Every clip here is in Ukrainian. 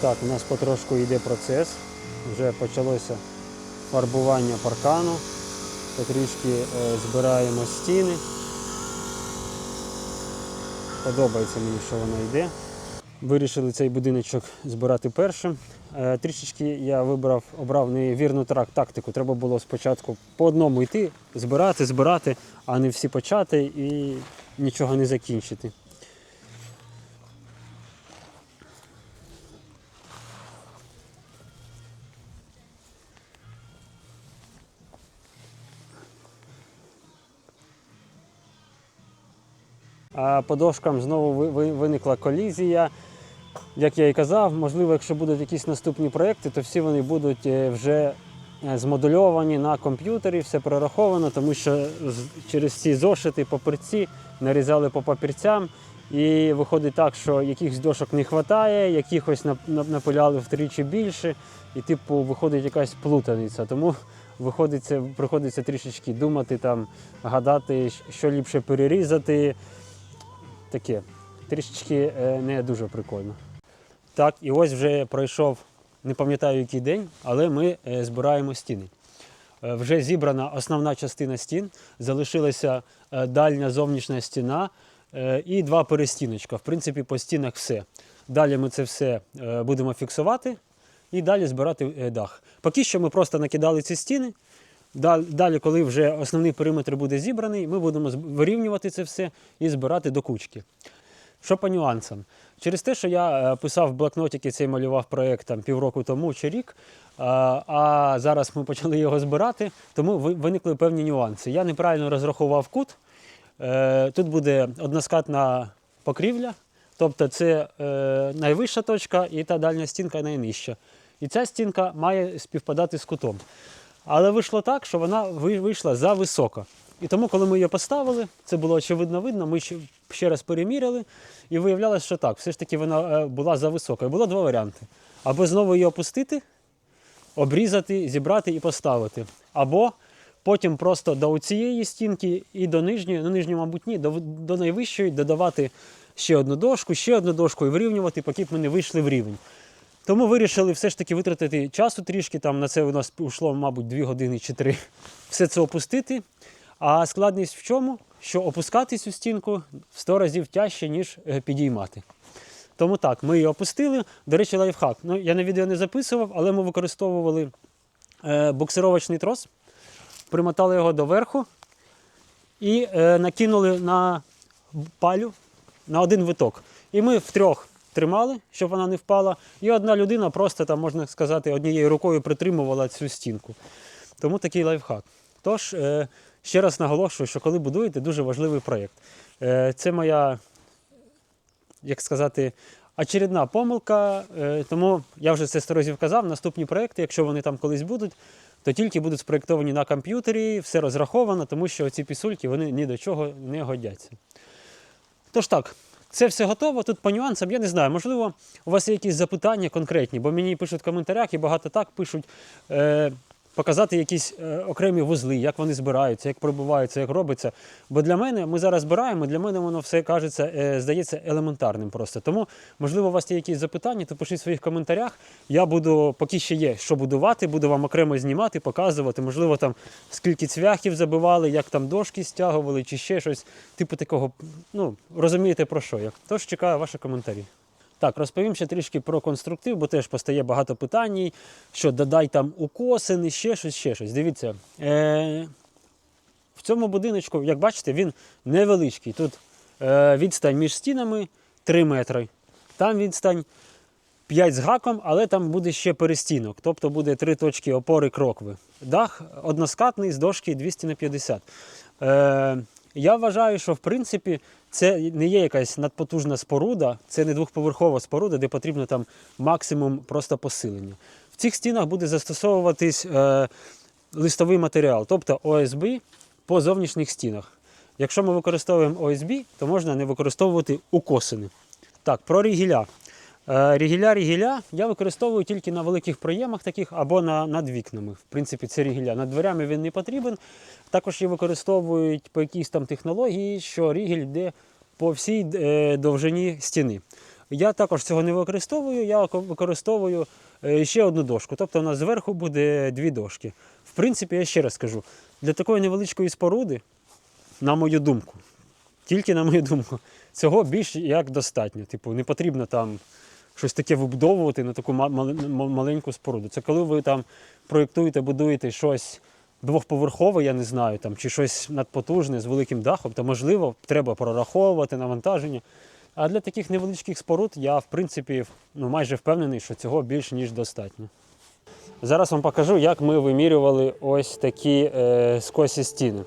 Так, у нас потрошку йде процес. Вже почалося фарбування паркану. Потрішки е, збираємо стіни. Подобається мені, що воно йде. Вирішили цей будиночок збирати першим. Е, Трішечки я вибрав, обрав невірну трак, тактику. Треба було спочатку по одному йти, збирати, збирати, а не всі почати і нічого не закінчити. По дошкам знову ви- ви- виникла колізія. Як я і казав, можливо, якщо будуть якісь наступні проекти, то всі вони будуть е, вже е, змодульовані на комп'ютері, все прораховано, тому що через ці зошити папірці нарізали по папірцям. І виходить так, що якихось дошок не вистачає, якихось нап- нап- напиляли втричі більше, і типу виходить якась плутаниця. Тому виходиться, приходиться трішечки думати, там, гадати, що ліпше перерізати. Таке. Трішечки е, не дуже прикольно. Так, і ось вже пройшов, не пам'ятаю який день, але ми е, збираємо стіни. Е, Вже зібрана основна частина стін, залишилася дальня зовнішня стіна і два перестіночка. В принципі, по стінах все. Далі ми це все будемо фіксувати і далі збирати дах. Поки що ми просто накидали ці стіни. Далі, коли вже основний периметр буде зібраний, ми будемо вирівнювати це все і збирати до кучки. Що по нюансам? Через те, що я е, писав в блокнотики цей малював проєкт там, півроку тому чи рік, а, а зараз ми почали його збирати, тому виникли певні нюанси. Я неправильно розрахував кут. Е, Тут буде односкатна покрівля, тобто це е, найвища точка і та дальня стінка найнижча. І ця стінка має співпадати з кутом. Але вийшло так, що вона вийшла за високо. І тому, коли ми її поставили, це було очевидно видно, ми ще, раз переміряли, і виявлялося, що так, все ж таки вона е, була за високою. Було два варіанти. Або знову її опустити, обрізати, зібрати і поставити. Або потім просто до цієї стінки і до нижньої, ну нижньої, мабуть, ні, до, до найвищої додавати ще одну дошку, ще одну дошку і вирівнювати, поки б ми не вийшли в рівень. Тому вирішили все ж таки витратити часу трішки. Там на це у нас пішло, мабуть, 2 години чи 3. Все це опустити. А складність в чому? Що опускати цю стінку в 100 разів тяжче, ніж е, підіймати. Тому так, ми її опустили. До речі, лайфхак. Ну, я на відео не записував, але ми використовували е, буксировочний трос, примотали його до верху і е, накинули на палю на один виток. І ми втрьох тримали, щоб вона не впала. І одна людина просто там, можна сказати, однією рукою притримувала цю стінку. Тому такий лайфхак. Тож, е, ще раз наголошую, що коли будуєте, дуже важливий проєкт. Е, це моя, як сказати, очередна помилка. Е, тому я вже це сто разів казав. Наступні проєкти, якщо вони там колись будуть, то тільки будуть спроєктовані на комп'ютері, все розраховано, тому що ці пісульки вони ні до чого не годяться. Тож так, це все готово. Тут по нюансам, я не знаю, можливо, у вас є якісь запитання конкретні, бо мені пишуть в коментарях і багато так пишуть. Е, Показати якісь е, окремі вузли, як вони збираються, як пробиваються, як робиться. Бо для мене ми зараз збираємо, для мене воно все кажеться, е, здається елементарним просто. Тому, можливо, у вас є якісь запитання, то пишіть в своїх коментарях. Я буду, поки ще є, що будувати, буду вам окремо знімати, показувати. Можливо, там скільки цвяхів забивали, як там дошки стягували, чи ще щось. Типу такого, ну розумієте про що я. Тож чекаю ваші коментарі. Так, розповім ще трішки про конструктив, бо теж постає багато питань, що додай там укосини, ще щось, ще щось. Дивіться, е- в цьому будиночку, як бачите, він невеличкий. Тут е- відстань між стінами 3 метри. Там відстань 5 з гаком, але там буде ще перестінок, тобто буде три точки опори крокви. Дах односкатний з дошки 200 на 50. Е, я вважаю, що в принципі це не є якась надпотужна споруда, це не двохповерхова споруда, де потрібно там максимум просто посилення. В цих стінах буде застосовуватись е, листовий матеріал, тобто ОСБ по зовнішніх стінах. Якщо ми використовуємо ОСБ, то можна не використовувати укосини. Так, про рігіля. Е, Рігіля рігіля я використовую тільки на великих проємах таких або на, над вікнами. В принципі, це рігіля. Над дверями він не потрібен. Також її використовують по якійсь там технології, що рігіль йде по всій е, довжині стіни. Я також цього не використовую, я використовую е, ще одну дошку. Тобто у нас зверху буде дві дошки. В принципі, я ще раз скажу, для такої невеличкої споруди, на мою думку, тільки на мою думку, цього більш як достатньо. Типу, не потрібно там щось таке вибудовувати на таку маленьку споруду. Це коли ви там проєктуєте, будуєте щось двохповерхове, я не знаю, там, чи щось надпотужне з великим дахом, то можливо треба прораховувати навантаження. А для таких невеличких споруд я, в принципі, ну, майже впевнений, що цього більш ніж достатньо. Зараз вам покажу, як ми вимірювали ось такі е, скосі стіни.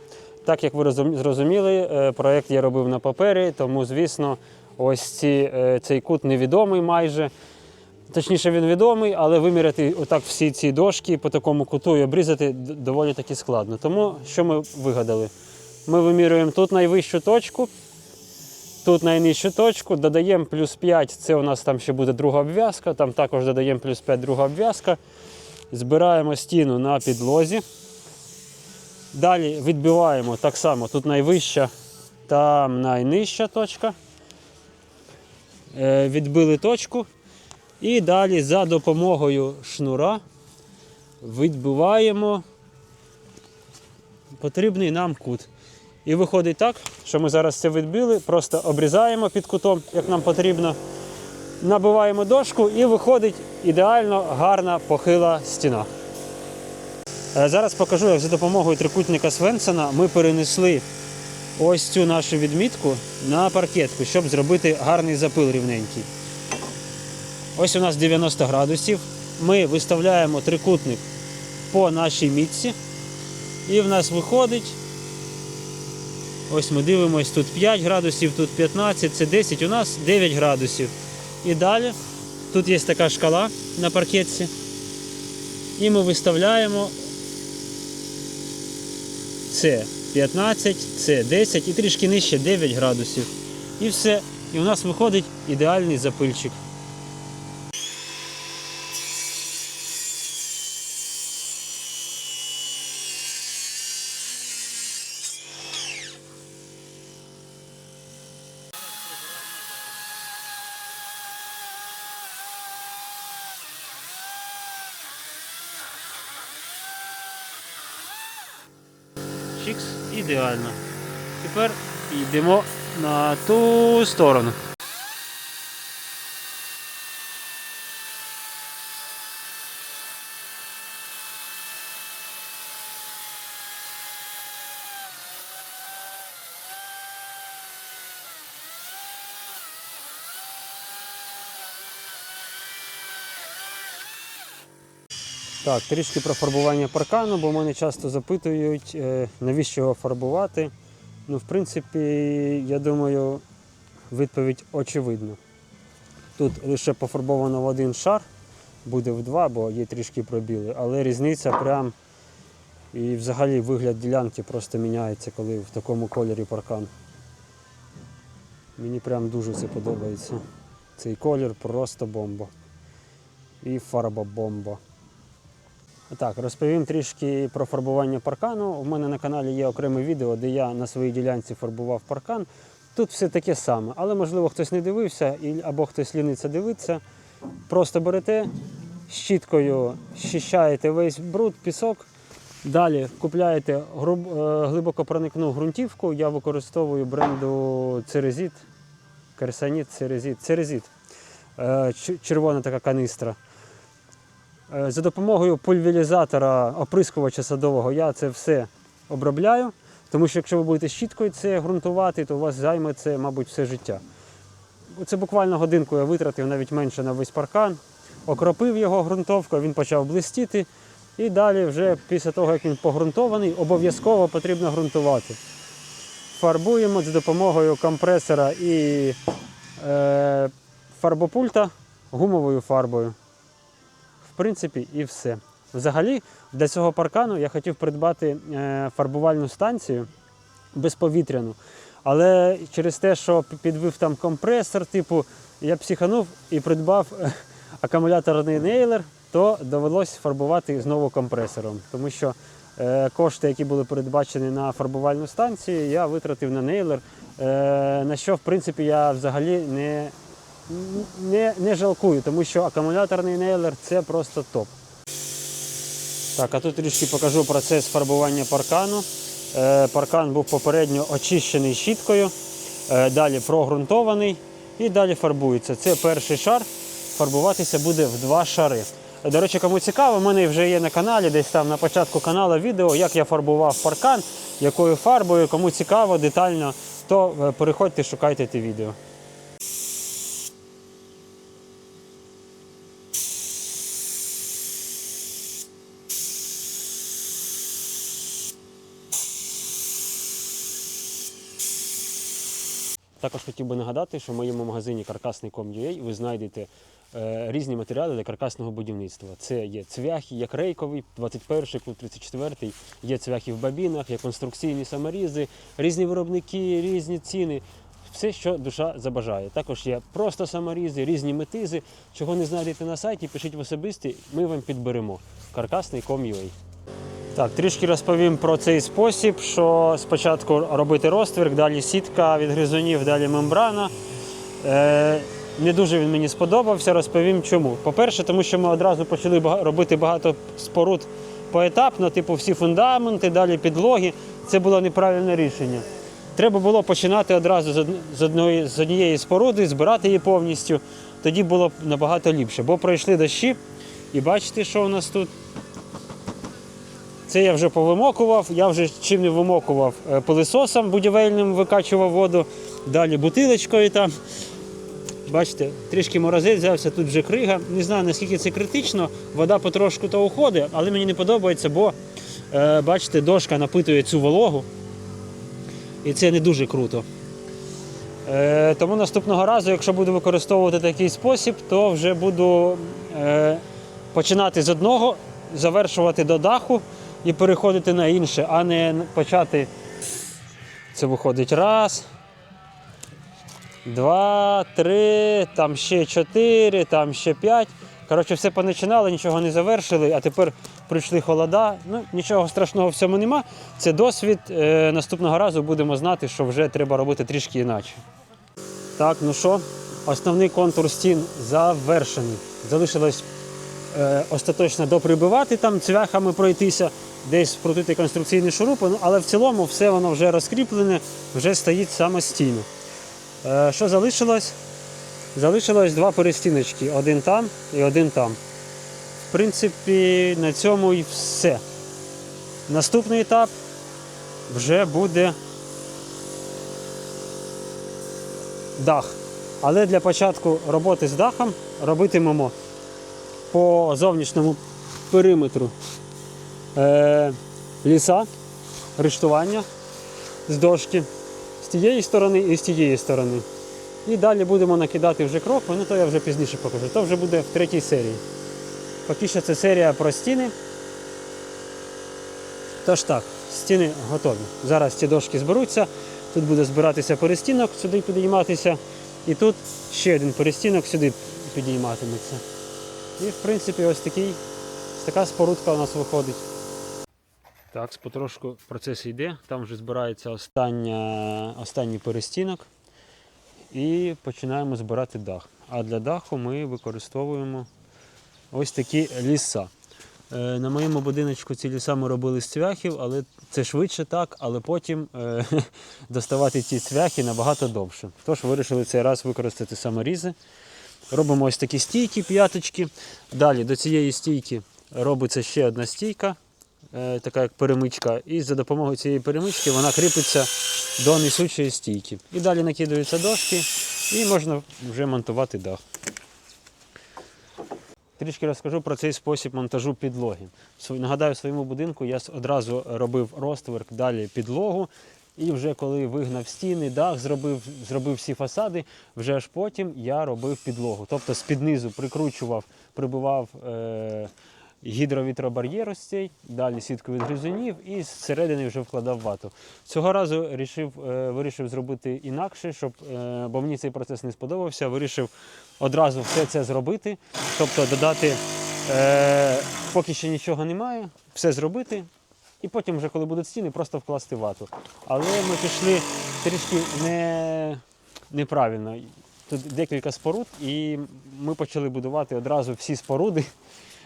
Так як ви зрозуміли, е, проєкт я робив на папері, тому, звісно, ось ці, е, цей кут невідомий майже. Точніше, він відомий, але виміряти отак всі ці дошки по такому куту і обрізати доволі таки складно. Тому що ми вигадали? Ми вимірюємо тут найвищу точку, тут найнижчу точку, додаємо плюс 5, це у нас там ще буде друга обв'язка, там також додаємо плюс 5 друга обв'язка. Збираємо стіну на підлозі. Далі відбиваємо так само, тут найвища, там найнижча точка. Е, Відбили точку. І далі за допомогою шнура відбиваємо потрібний нам кут. І виходить так, що ми зараз це відбили, просто обрізаємо під кутом, як нам потрібно. Набиваємо дошку і виходить ідеально гарна похила стіна. Е, Зараз покажу, як за допомогою трикутника Свенсона ми перенесли ось цю нашу відмітку на паркетку, щоб зробити гарний запил рівненький. Ось у нас 90 градусів. Ми виставляємо трикутник по нашій мітці. І в нас виходить. Ось ми дивимось, тут 5 градусів, тут 15, це 10, у нас 9 градусів. І далі тут є така шкала на паркетці. І ми виставляємо це 15, це 10 і трішки нижче 9 градусів. І все. І у нас виходить ідеальний запильчик. Ідеально. Тепер йдемо на ту сторону. Так, трішки про фарбування паркану, бо мене часто запитують, е, навіщо його фарбувати. Ну, в принципі, я думаю, відповідь очевидна. Тут лише пофарбовано в один шар, буде в два, бо є трішки пробіли, але різниця прям і взагалі вигляд ділянки просто міняється, коли в такому кольорі паркан. Мені прям дуже це подобається. Цей колір просто бомба. І фарба бомба. Так, розповім трішки про фарбування паркану. У мене на каналі є окреме відео, де я на своїй ділянці фарбував паркан. Тут все таке саме, але можливо хтось не дивився або хтось ліниться дивитися. Просто берете щіткою, щищаєте весь бруд, пісок. Далі купляєте е, глибокопроникну ґрунтівку. Я використовую бренду Церезіт. Керсаніт, Церезіт. Церезіт. Е, Червона така каністра. Е, За допомогою пульверізатора оприскувача садового я це все обробляю, тому що якщо ви будете щіткою це ґрунтувати, то у вас займе це, мабуть, все життя. Це буквально годинку я витратив навіть менше на весь паркан, окропив його ґрунтовкою, він почав блистіти. І далі, вже після того, як він погрунтований, обов'язково потрібно ґрунтувати. Фарбуємо за допомогою компресора і е, фарбопульта гумовою фарбою. В принципі, і все. Взагалі, для цього паркану я хотів придбати е, фарбувальну станцію безповітряну. Але через те, що підвив там компресор, типу, я психанув і придбав е, акумуляторний нейлер, то довелося фарбувати знову компресором. Тому що е, кошти, які були передбачені на фарбувальну станцію, я витратив на нейлер, на що в принципі я взагалі не не, не жалкую, тому що акумуляторний нейлер це просто топ. Так, а тут трішки покажу процес фарбування паркану. Е, паркан був попередньо очищений щіткою, е, далі прогрунтований і далі фарбується. Це перший шар. Фарбуватися буде в два шари. До речі, кому цікаво, в мене вже є на каналі, десь там на початку каналу відео, як я фарбував паркан, якою фарбою. Кому цікаво детально, то е, переходьте, шукайте те відео. Також хотів би нагадати, що в моєму магазині каркасний.com.ua ви знайдете е, різні матеріали для каркасного будівництва. Це є цвяхи, як рейковий, 21 клуб 34 є цвяхи в бабінах, є конструкційні саморізи, різні виробники, різні ціни. Все, що душа забажає. Також є просто саморізи, різні метизи. Чого не знайдете на сайті, пишіть в особисті, ми вам підберемо. Каркасний.com.ua так, трішки розповім про цей спосіб, що спочатку робити розтвірк, далі сітка від гризунів, далі мембрана. Е, не дуже він мені сподобався, розповім чому. По-перше, тому що ми одразу почали робити багато споруд поетапно, типу всі фундаменти, далі підлоги. Це було неправильне рішення. Треба було починати одразу з одної, з однієї споруди, збирати її повністю. Тоді було б набагато ліпше. Бо пройшли дощі, і бачите, що у нас тут. Це я вже повимокував, я вже чим не вимокував е, пилисосом будівельним викачував воду, далі бутилочкою там. Бачите, трішки морозець взявся, тут вже крига. Не знаю, наскільки це критично, вода потрошку то уходить, але мені не подобається, бо е, бачите, дошка напитує цю вологу. І це не дуже круто. Е, тому наступного разу, якщо буду використовувати такий спосіб, то вже буду е, починати з одного, завершувати до даху і переходити на інше, а не почати. Це виходить раз, два, три, там ще чотири, там ще п'ять. Коротше, все починали, нічого не завершили, а тепер прийшли холода. Ну, нічого страшного в цьому нема. Це досвід. Е, наступного разу будемо знати, що вже треба робити трішки інакше. Так, ну що, основний контур стін завершений. Залишилось е, остаточно доприбивати там цвяхами пройтися, десь вкрутити конструкційні шурупи, ну, але в цілому все воно вже розкріплене, вже стоїть самостійно. Е, що залишилось? Залишилось два перестіночки, один там і один там. В принципі, на цьому і все. Наступний етап вже буде дах. Але для початку роботи з дахом робитимемо по зовнішньому периметру е, ліса, рештування з дошки з тієї сторони і з тієї сторони. І далі будемо накидати вже крокви, ну то я вже пізніше покажу. То вже буде в третій серії. Поки що це серія про стіни. Тож так, стіни готові. Зараз ці дошки зберуться, тут буде збиратися перестінок, сюди підійматися. І тут ще один перестінок сюди підійматиметься. І в принципі ось такий, така спорудка у нас виходить. Так, потрошку процес йде, там вже збирається остання, останній перестінок. І починаємо збирати дах. А для даху ми використовуємо ось такі ліса. Е, На моєму будиночку ці ліса ми робили з цвяхів, але це швидше так, але потім е, доставати ці цвяхи набагато довше. Тож вирішили цей раз використати саморізи. Робимо ось такі стійки, п'яточки. Далі до цієї стійки робиться ще одна стійка, така як перемичка. І за допомогою цієї перемички вона кріпиться до несучої стійки. І далі накидаються дошки і можна вже монтувати дах. Трішки розкажу про цей спосіб монтажу підлоги. Нагадаю, в своєму будинку я одразу робив розтверк, далі підлогу. І вже коли вигнав стіни, дах, зробив, зробив всі фасади, вже аж потім я робив підлогу. Тобто з-під низу прикручував, прибивав е- гідровітробар'єр ось цей, далі сітку від гризунів і зсередини вже вкладав вату. Цього разу рішив, е, вирішив зробити інакше, щоб, е, бо мені цей процес не сподобався. Вирішив одразу все це зробити, тобто додати, е, поки ще нічого немає, все зробити. І потім, вже коли будуть стіни, просто вкласти вату. Але ми пішли трішки не, неправильно. тут декілька споруд, і ми почали будувати одразу всі споруди.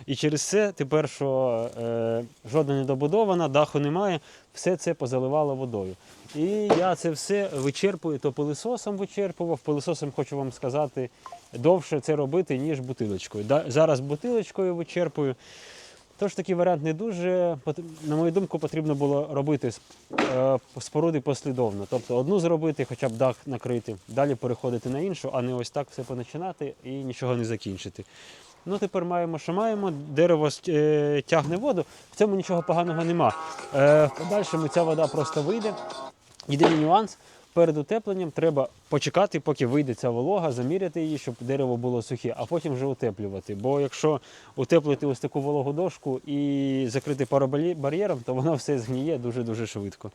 І через це тепер, що е, жодна не добудована, даху немає, все це позаливало водою. І я це все вичерпую, то пилисосом вичерпував. Пилисосом хочу вам сказати, довше це робити, ніж бутилочкою. Да, зараз бутилочкою вичерпую. Тож такий варіант не дуже, на мою думку, потрібно було робити е, споруди послідовно. Тобто одну зробити, хоча б дах накрити, далі переходити на іншу, а не ось так все починати і нічого не закінчити. Ну, тепер маємо, що маємо. Дерево е, тягне воду, в цьому нічого поганого нема. Е, в подальшому ця вода просто вийде. Єдиний нюанс. Перед утепленням треба почекати, поки вийде ця волога, заміряти її, щоб дерево було сухе, а потім вже утеплювати. Бо якщо утеплити ось таку вологу дошку і закрити паробар'єром, то воно все згніє дуже-дуже швидко.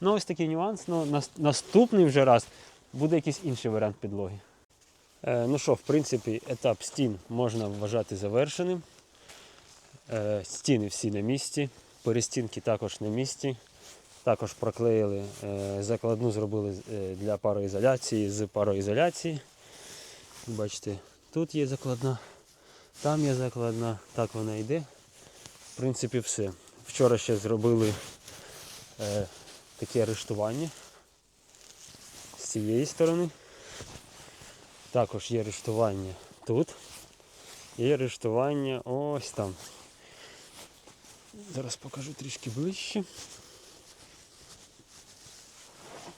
Ну ось такий нюанс. Ну, наступний вже раз буде якийсь інший варіант підлоги. Е, ну що, в принципі, етап стін можна вважати завершеним. Е, стіни всі на місці, перестінки також на місці. Також проклеїли е, закладну, зробили для пароізоляції з пароізоляції. Бачите, тут є закладна, там є закладна, так вона йде. В принципі, все. Вчора ще зробили таке арештування з цієї сторони. Також є арештування тут. І арештування ось там. Зараз покажу трішки ближче.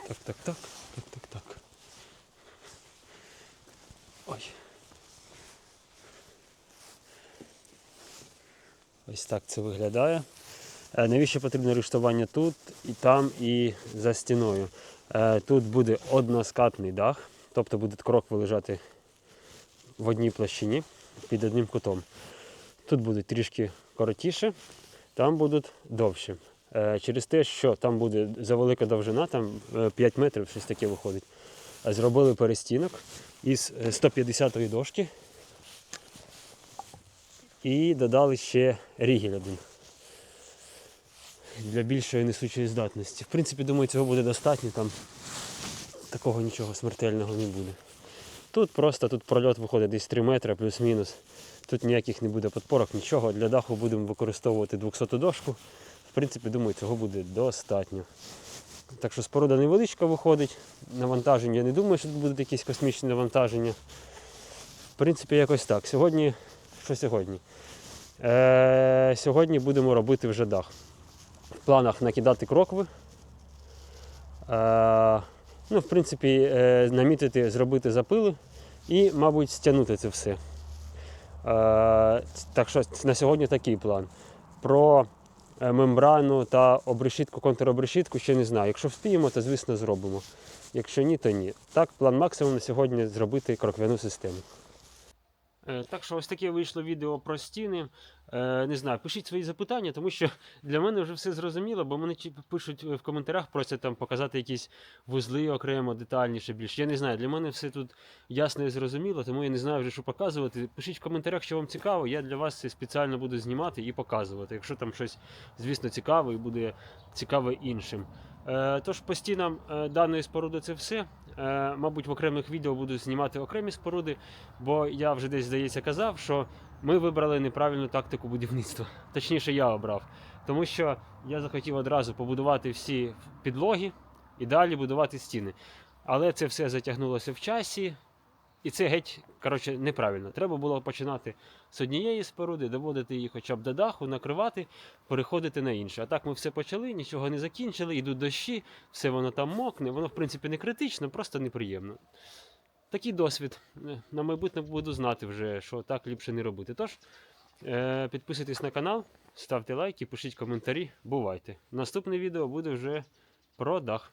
Так, так, так, так, так, так. Ой. Ось так це виглядає. Е, Навіщо потрібно рештування тут, і там, і за стіною? Е, Тут буде односкатний дах, тобто буде крокви лежати в одній площині під одним кутом. Тут буде трішки коротіше, там будуть довші. Е, Через те, що там буде завелика довжина, там е, 5 метрів, щось таке виходить. Е, Зробили перестінок із е, 150-ї дошки і додали ще рігель один для більшої несучої здатності. В принципі, думаю, цього буде достатньо, там такого нічого смертельного не буде. Тут просто тут прольот виходить десь 3 метри плюс-мінус. Тут ніяких не буде подпорок, нічого. Для даху будемо використовувати 200 дошку. В принципі, думаю, цього буде достатньо. Так що споруда невеличка виходить. Навантаження, я не думаю, що тут будуть якісь космічні навантаження. В принципі, якось так. Сьогодні, що сьогодні? Е, сьогодні будемо робити вже дах. В планах накидати крокви. Е, ну, в принципі, е, намітити, зробити запили і, мабуть, стягнути це все. Е, так що на сьогодні такий план. Про е, мембрану та обрешітку, контробрешітку ще не знаю. Якщо вспіємо, то звісно зробимо. Якщо ні, то ні. Так, план максимум на сьогодні зробити кроквяну систему. Е, Так що ось таке вийшло відео про стіни. Е, Не знаю, пишіть свої запитання, тому що для мене вже все зрозуміло, бо мене пишуть в коментарях, просять там показати якісь вузли окремо, детальніше більше. Я не знаю, для мене все тут ясно і зрозуміло, тому я не знаю вже, що показувати. Пишіть в коментарях, що вам цікаво. Я для вас це спеціально буду знімати і показувати. Якщо там щось, звісно, цікаве і буде цікаве іншим. Е, Тож по стінам е, даної споруди це все. Е, Мабуть, в окремих відео буду знімати окремі споруди, бо я вже десь, здається, казав, що ми вибрали неправильну тактику будівництва. Точніше, я обрав. Тому що я захотів одразу побудувати всі підлоги і далі будувати стіни. Але це все затягнулося в часі, і це геть коротше, неправильно. Треба було починати з однієї споруди, доводити її хоча б до даху, накривати, переходити на інше. А так ми все почали, нічого не закінчили, йдуть дощі, все воно там мокне, воно в принципі не критично, просто неприємно. Такий досвід. Е, На майбутнє буду знати вже, що так ліпше не робити. Тож, е, підписуйтесь на канал, ставте лайки, пишіть коментарі. Бувайте. Наступне відео буде вже про дах.